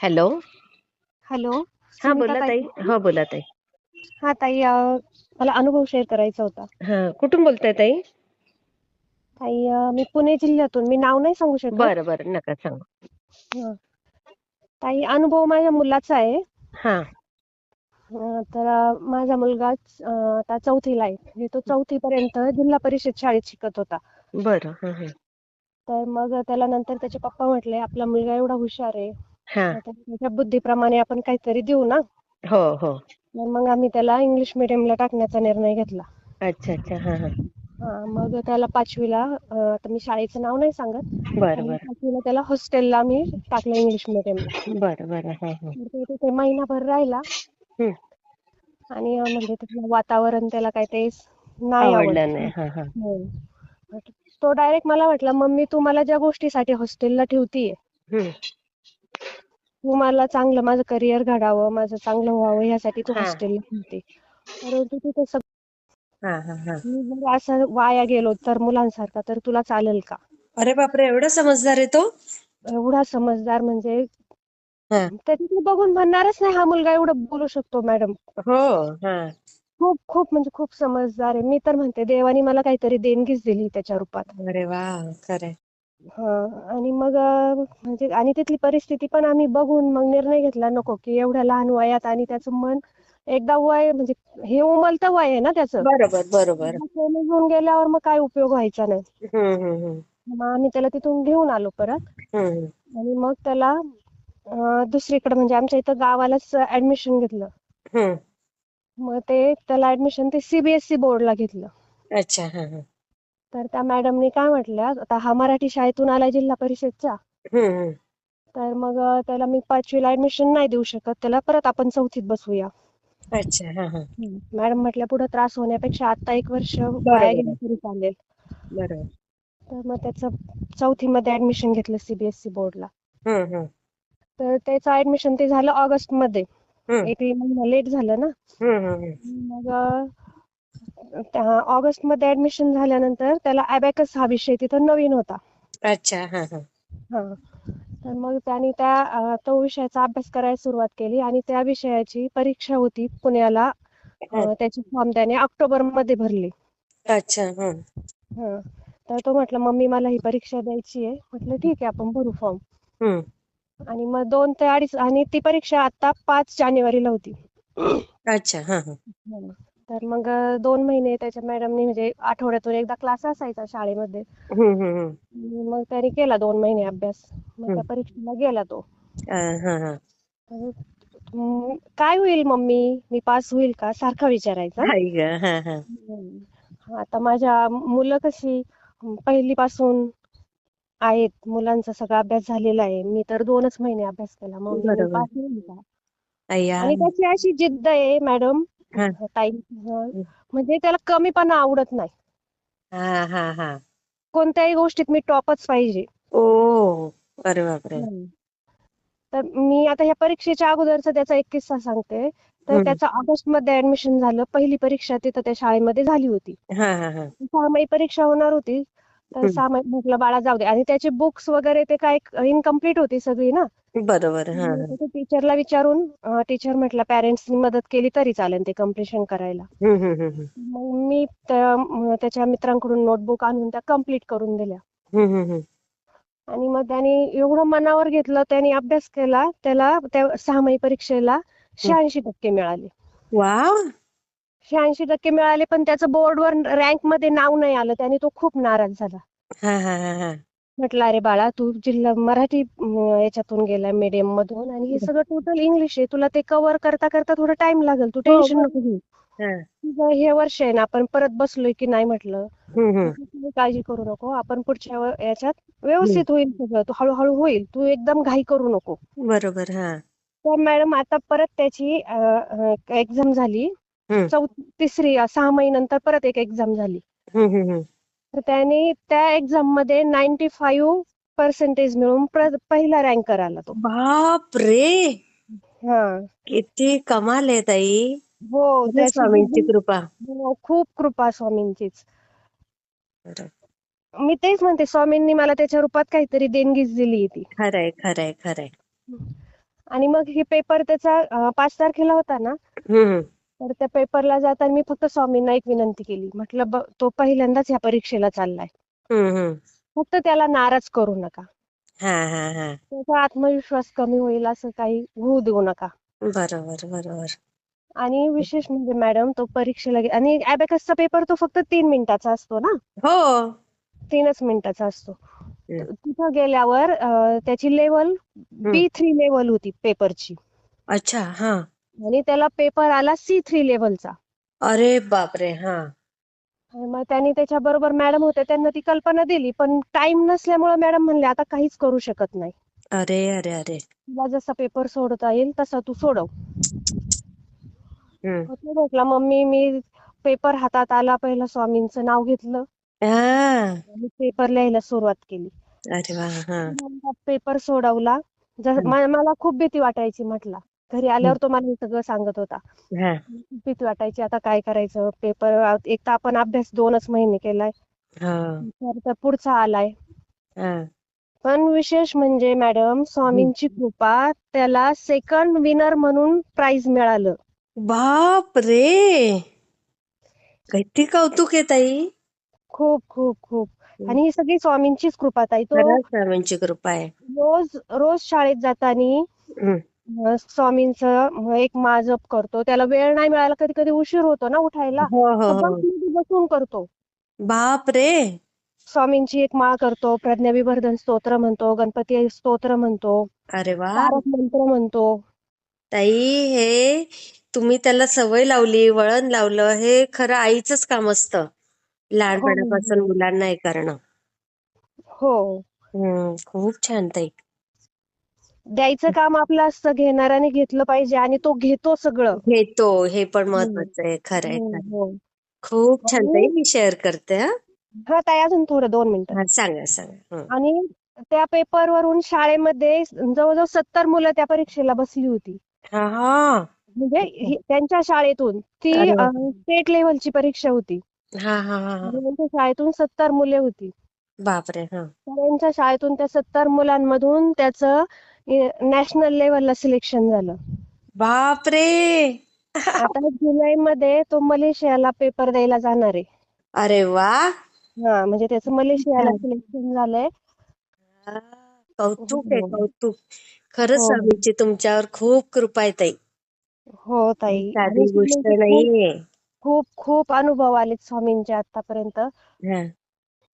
Hello? Hello? हा सुनीता बोला ताई. ताई? हो बोला ताई. हा ताई अं, मला अनुभव शेअर करायचा होता. हा कुठून बोलताय ताई? ताई अं, मी पुणे जिल्ह्यातून. मी नाव नाही सांगू शकत. बरं बरं. नका सांगू. हं. ताई अनुभव माझ्या मुलाचा आहे. हा. अं, तर अं, माझा मुलगा अं, आता चौथीला आहे. म्हणजे तो चौथी पर्यंत जिल्हा परिषद शाळेत शिकत होता. बरं. हा हा. तर मग त्याला नंतर त्याचे पप्पा म्हटले आपला मुलगा एवढा हुशार आहे. हा. त्याच्या बुद्धीप्रमाणे आपण काहीतरी देऊ ना. हो हो. तर मग आम्ही त्याला इंग्लिश मिडियमला टाकण्याचा निर्णय घेतला. अच्छा अच्छा. हा हा. हा मग त्याला पाचवीला अं, आता मी शाळेचं नाव नाही सांगत. बरं आणि बरं. पाचवीला त्याला हॉस्टेलला मी टाकलं इंग्लिश मिडियमला बरं बरं. हा हा. तर तो तिथे महिनाभर राहिला. हं. आणि अं, म्हणजे तिथलं वातावरण त्याला काय ते नाही आवडलं नाही. हा हा. हो. तो डायरेक्ट मला म्हटला मम्मी तू मला ज्या गोष्टीसाठी हॉस्टेलला ठेवतीये हं. तू मला चांगलं माझं करिअर घडावं माझं चांगलं व्हावं यासाठी तू. हॉस्टेलला ठेवते परंतु तिथे सगळं हा हा हा. असं वाया गेलो तर मुलांसारखा तर तुला चालेल का? अरे बापरे एवढा समजदार आहे तो? एवढा समजदार म्हणजे हा. त्याच्याकडे बघून म्हणणारच नाही हा मुलगा एवढं बोलू शकतो मॅडम हो खूप खूप म्हणजे खूप समजदार आहे. मी तर म्हणते देवाने मला काहीतरी देणगीच दिली त्याच्या रूपात. अरे वा खरंय. हा आणि मग म्हणजे आणि तिथली परिस्थिती पण आम्ही बघून मग निर्णय घेतला नको की एवढ्या लहान वयात आणि त्याचं मन एकदा वय म्हणजे हे उमलतं वय आहे ना त्याचं. बरोबर बरोबर. निघून गेल्यावर मग काय उपयोग व्हायचा नाही. मग आम्ही त्याला तिथून घेऊन आलो परत. आणि मग त्याला दुसरीकडे म्हणजे आमच्या इथं गावालाच ऍडमिशन घेतलं. मग ते त्याला ऍडमिशन ते सीबीएसई बोर्डला घेतलं. अच्छा तर त्या मॅडमनी काय म्हटल्या आता हा मराठी शाळेतून आला जिल्हा परिषदचा. हम्म तर मग त्याला मी पाचवीला ऍडमिशन नाही देऊ शकत त्याला परत आपण चौथीत बसवूया अच्छा हा हा. मॅडम म्हटल्या पुढे त्रास होण्यापेक्षा आता एक वर्ष वाया गेलं. तरी चालेल. बरोबर. तर मग त्याचं चौथीमध्ये ऍडमिशन घेतलं सीबीएसई बोर्डला हम्म हम्म. तर त्याचं ऍडमिशन ते झालं ऑगस्टमध्ये हम्म. एक महिना लेट झालं ना. हम्म हम्म हम्म. मग ऑगस्टमध्ये ऍडमिशन झाल्यानंतर त्याला अबॅकस हा विषय तिथं नवीन होता. अच्छा हा हा. हा. तर मग त्याने त्या तो विषयाचा अभ्यास करायला सुरुवात केली आणि त्या विषयाची परीक्षा होती पुण्याला त्याची फॉर्म त्याने ऑक्टोबरमध्ये भरली. अच्छा हा. हा. तर तो म्हटला मम्मी मला ही परीक्षा द्यायची आहे. म्हटलं ठीक आहे आपण भरू फॉर्म आणि मग दोन ते अडीच आणि ती परीक्षा आता पाच जानेवारीला होती. अच्छा हा हा. तर मग दोन महिने त्याच्या मॅडमनी म्हणजे आठवड्यातून एकदा क्लास असायचा शाळेमध्ये. मग त्याने केला दोन महिने अभ्यास. मग त्या परीक्षेला गेला तो. हा हा हा. काय होईल मम्मी? मी पास होईल का? सारखा विचारायचा. हा हा. आता माझ्या मुलं कशी? पहिलीपासून आहेत. मुलांचा सगळा अभ्यास झालेला आहे. मी तर दोनच महिने अभ्यास केला. मम्मी मी बरोबर. पास होईल का? आणि त्याची अशी जिद्द आहे मॅडम हा. ताई म्हणजे त्याला कमीपणा आवडत नाही. हा हा हा. कोणत्याही गोष्टीत मी टॉपच पाहिजे. ओ अरे बापरे. तर मी आता ह्या परीक्षेच्या अगोदरचा त्याचा एक किस्सा सांगते. तर हम्म. त्याचं ऑगस्टमध्ये ऍडमिशन झालं. पहिली परीक्षा तिथं त्या शाळेमध्ये झाली होती. हा हा हा. सहामाही परीक्षा होणार होती. तर हम्म. सहामाही म्हटलं बाळा जाऊ दे. आणि त्याची बुक्स वगैरे ते काय इनकम्प्लीट होती सगळी ना? बरोबर टीचरला विचारून टीचर म्हटलं पॅरेंट्सनी मदत केली तरी चालेल ते कम्प्लिशन करायला. मग मी त्या- म, त्याच्या मित्रांकडून नोटबुक आणून त्या कंप्लीट करून दिल्या. आणि मग त्याने एवढं मनावर घेतलं त्याने अभ्यास केला त्याला त्या सहामाही परीक्षेला शहाऐंशी टक्के मिळाले. वाव! शहाऐंशी टक्के मिळाले पण त्याचं बोर्डवर रँकमध्ये नाव नाही आलं. त्याने तो खूप नाराज झाला. हा हा हा हा. म्हटलं अरे बाळा तू जिल्हा मराठी अं, याच्यातून गेलाय मीडियम मधून आणि हे सगळं टोटल इंग्लिश आहे. तुला ते कव्हर करता करता थोडं टाइम लागेल. तू हो, टेन्शन बरोबर. नको घेऊ. हा. तुझं हे वर्ष आहे ना आपण परत बसलोय की नाही म्हटलं हम्म हम्म. तू काही काळजी करू नको. आपण पुढच्या व- याच्यात व्यवस्थित होईल सगळं. तू हळूहळू होईल. तू एकदम घाई करू नको. बरोबर हा. तर मॅडम आता परत त्याची एक्झाम झाली. तिसरी सहा महिन्यानंतर परत एक एक्झाम झाली. तर त्याने त्या एक्झाममध्ये नाईन्टी फाईव्ह पर्सेंटेज मिळून पहिला रँकर आला तो. बाप रे! हा. किती कमाल आहे ताई. हो स्वामींची कृपा. हो, खूप कृपा स्वामींचीच. मी तेच म्हणते स्वामींनी मला त्याच्या रूपात काहीतरी देणगीच दिली ती खरंय खरंय खरंय. आणि मग हे पेपर त्याचा पाच तारखेला होता ना? तर त्या पेपरला जाताना मी फक्त स्वामींना एक विनंती केली. म्हटलं तो पहिल्यांदाच या परीक्षेला चाललाय. फक्त त्याला नाराज करू नका. हा हा हा. त्याचा आत्मविश्वास कमी होईल असं काही होऊ देऊ नका. बरोबर बरोबर. आणि विशेष म्हणजे मॅडम तो परीक्षेला आणि अबॅकसचा पेपर तो फक्त तीन मिनिटाचा असतो ना? हो. तीनच मिनिटाचा असतो. तिथं गेल्यावर त्याची लेवल बी थ्री लेवल होती पेपरची अच्छा हा. आणि त्याला पेपर आला सी थ्री लेवलचा अरे बापरे हा. आणि मग त्यांनी त्याच्या बरोबर मॅडम होत्या त्यांना ती कल्पना दिली पण टाइम नसल्यामुळे मॅडम म्हणले आता काहीच करू शकत नाही. अरे अरे अरे. तुला जसा पेपर सोडवता येईल तसा तू सोडव. हम्म. मग तो म्हटला मम्मी मी पेपर हातात आला पहिला स्वामींचं नाव घेतलं. हा. आणि पेपर लिहायला सुरुवात केली. अरे वा हा. पेपर सोडवला. जस हम्म. मा- मला खूप भीती वाटायची म्हटला. घरी आल्यावर तो मला सगळं सांगत होता. हा. भीती वाटायची आता काय करायचं? पेपर एक तर आपण अभ्यास दोनच महिने केलाय. हा. तर पुढचा आलाय. हा. पण विशेष म्हणजे मॅडम स्वामींची कृपा त्याला सेकंड विनर म्हणून प्राइज मिळालं. बाप रे! किती कौतुक आहे ताई. खूप खूप खूप. आणि ही सगळी स्वामींचीच कृपा ताई. तो स्वामींची कृपा आहे. रोज रोज शाळेत जातानी स्वामींचं एक माजप करतो. त्याला वेळ नाही मिळाला कधी कधी उशीर होतो ना उठायला. हो हो हो. बसून करतो. बाप रे स्वामींची एक माळ करतो प्रज्ञाविवर्धन स्तोत्र म्हणतो गणपती स्तोत्र म्हणतो अरे वा! तारक मंत्र म्हणतो. ताई हे तुम्ही त्याला सवय लावली वळण लावलं हे खरं आईचंच काम असतं. लहानपणापासून. मुलांना हे करणं. हो. हम्म खूप छान ताई. द्यायचं काम आपलं असतं घेणाऱ्याने घेतलं पाहिजे आणि तो घेतो सगळं. घेतो हे पण महत्वाचं आहे खरं आहे हो. हो. खूप छान ताई मी शेअर करते हा. हा ताई अजून थोडं दोन मिनिटं. हा, सांगा सांगा हं. आणि त्या पेपरवरून शाळेमध्ये जवळजवळ सत्तर मुलं त्या परीक्षेला बसली होती. हा हा. म्हणजे ही- त्यांच्या शाळेतून ती अरे वा. स्टेट लेवलची परीक्षा होती. हा हा हा हा. त्यांच्या शाळेतून सत्तर मुले होती. बापरे हा. त्यांच्या शाळेतून त्या सत्तर मुलांमधून त्याचं नॅशनल लेवलला सिलेक्शन झालं. बापरे! आता जुलैमध्ये तो मलेशियाला पेपर द्यायला जाणार आहे. अरे वा! हा म्हणजे त्याचं मलेशियाला. सिलेक्शन झालंय. कौतुक आहे हो. कौतुक. खरंच हो. स्वामींची तुमच्यावर खूप कृपा आहे ताई. हो ताई. साधी गोष्ट नाहीये. खूप खूप अनुभव आलेत स्वामींचे आतापर्यंत.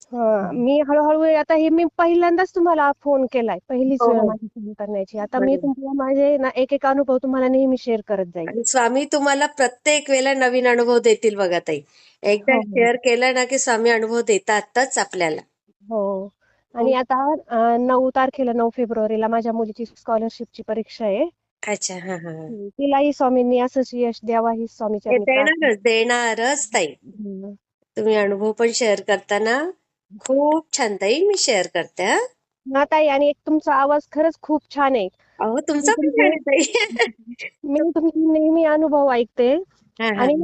हा. मी हळूहळू आता हे मी पहिल्यांदाच तुम्हाला फोन केलाय पहिलीच हो, वेळ हो. माझी फोन करण्याची आता मी. तुम्हाला माझे ना एक एक अनुभव तुम्हाला नेहमी शेअर करत जाईल आणि स्वामी तुम्हाला प्रत्येक वेळेला नवीन अनुभव देतील बघा ताई एकदा हो, हो. शेअर केलं ना की स्वामी अनुभव देतातच आपल्याला हो आणि आता अं, नऊ तारखेला नऊ फेब्रुवारीला माझ्या मुलीची स्कॉलरशिपची परीक्षा आहे अच्छा हा हा हा. तिलाही स्वामींनी असंच यश द्यावा ही स्वामीच्या देणारच देणारच ताई. तुम्ही अनुभव पण शेअर करताना खूप छान ताई मी शेअर करते हा. हा ताई आणि एक तुमचा आवाज खरंच खूप छान आहे. अहो तुमचा पण छान आहे ताई. मी तुमचे नेहमी अनुभव ऐकते. हा, हा. आणि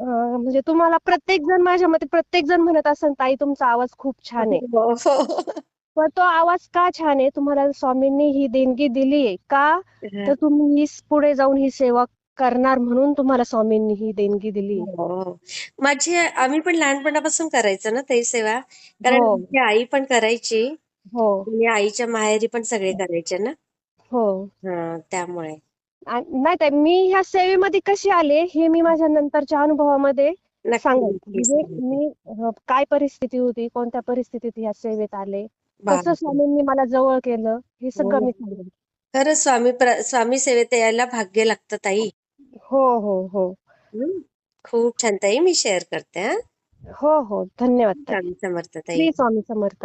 अं, म्हणजे तुम्हाला प्रत्येक जण माझ्या मते प्रत्येक जण म्हणत असेल ताई तुमचा आवाज खूप छान आहे. हो, हो. पण तो आवाज का छान आहे? तुम्हाला स्वामींनी ही देणगी दिली आहे का. तर तुम्ही ही पुढे जाऊन ही सेवा करणार म्हणून तुम्हाला स्वामींनी ही देणगी दिली. हो. माझी आम्ही पण लहानपणापासून करायचो ना ताई सेवा. कारण हो. आमची आई पण करायची. हो. आणि आईच्या माहेरी पण सगळे करायचे ना. हो. हा त्यामुळे. नाही ताई मी ह्या सेवेमध्ये कशी आले हे मी माझ्या नंतरच्या अनुभवामध्ये नक्की म्हणजे. मी अं, काय परिस्थिती होती कोणत्या परिस्थितीत ह्या सेवेत आले कसं. स्वामींनी मला जवळ केलं हे सगळं हो. मी सांगेन. खरंच स्वामी प्र- स्वामी सेवेत यायला भाग्य लागतं ताई. हो हो हो. खूप छान ताई मी शेअर करते हा. हो हो. धन्यवाद ताई. स्वामी समर्थ ताई. श्री स्वामी समर्थ.